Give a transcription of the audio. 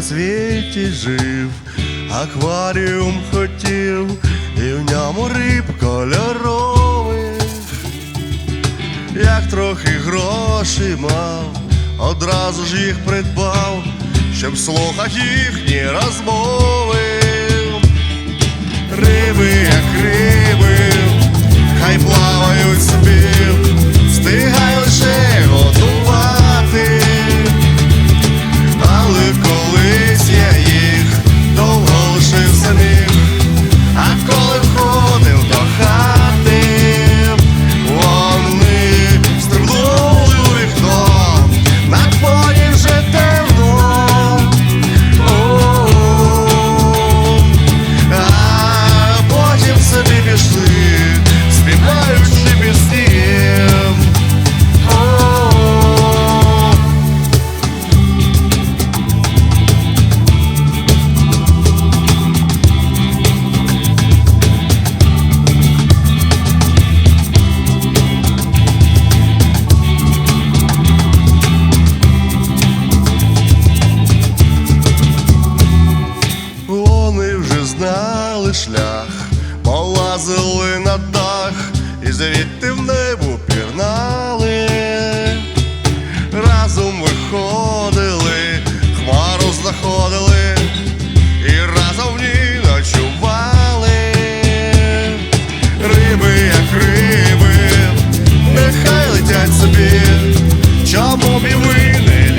на світі жив, акваріум хотів, і в ньому риб кольорових, як трохи грошей мав, одразу ж їх придбав, щоб слухати їхні розмови. шукали шлях, полазили на дах, і звідти в небу пірнали, разом виходили, хмару знаходили, і разом в ночували, риби, як риби, нехай летять собі, чому б і ви не